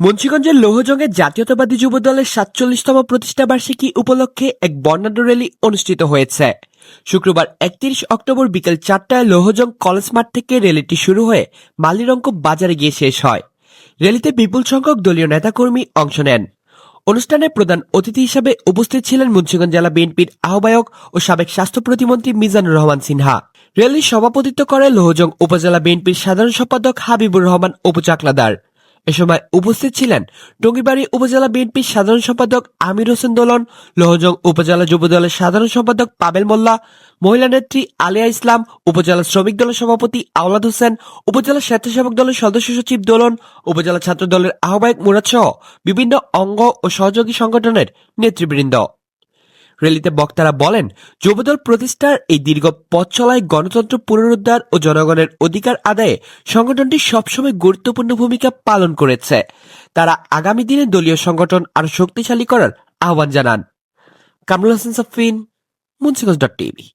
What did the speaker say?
মুন্সিগঞ্জের লৌহজঙ্গে জাতীয়তাবাদী যুব দলের সাতচল্লিশতম প্রতিষ্ঠা বার্ষিকী উপলক্ষে এক বর্ণাঢ্য র্যালি অনুষ্ঠিত হয়েছে। শুক্রবার একত্রিশ অক্টোবর বিকেল চারটায় লৌহজং কলেজ মাঠ থেকে র্যালিটি শুরু হয়ে মালিরঙ্ক বাজারে গিয়ে শেষ হয়। র্যালিতে বিপুল সংখ্যক দলীয় নেতাকর্মী অংশ নেন। অনুষ্ঠানে প্রধান অতিথি হিসেবে উপস্থিত ছিলেন মুন্সিগঞ্জ জেলা বিএনপির আহ্বায়ক ও সাবেক স্বাস্থ্য প্রতিমন্ত্রী মিজানুর রহমান সিনহা। র্যালির সভাপতিত্ব করে লোহজং উপজেলা বিএনপির সাধারণ সম্পাদক হাবিবুর রহমান অপু চাকলাদার এ সময় উপস্থিত ছিলেন টঙ্গিবাড়ি উপজেলা বিএনপির সাধারণ সম্পাদক আমির হোসেন দোলন, লোহজং উপজেলা যুব দলের সাধারণ সম্পাদক পাবেল মোল্লা, মহিলা নেত্রী আলিয়া ইসলাম, উপজেলা শ্রমিক দলের সভাপতি আওলাদ হোসেন, উপজেলা স্বেচ্ছাসেবক দলের সদস্য সচিব দোলন, উপজেলা ছাত্র দলের আহ্বায়ক মুরাদ সহ বিভিন্ন অঙ্গ ও সহযোগী সংগঠনের নেতৃবৃন্দ। র্যালিতে বক্তারা বলেন, যুবদল প্রতিষ্ঠার এই দীর্ঘ পথ চলায় গণতন্ত্র পুনরুদ্ধার ও জনগণের অধিকার আদায়ে সংগঠনটি সবসময় গুরুত্বপূর্ণ ভূমিকা পালন করেছে। তারা আগামী দিনে দলীয় সংগঠন আরও শক্তিশালী করার আহ্বান জানান। Kamrul Hasan Safin, Munshiganj dot TV.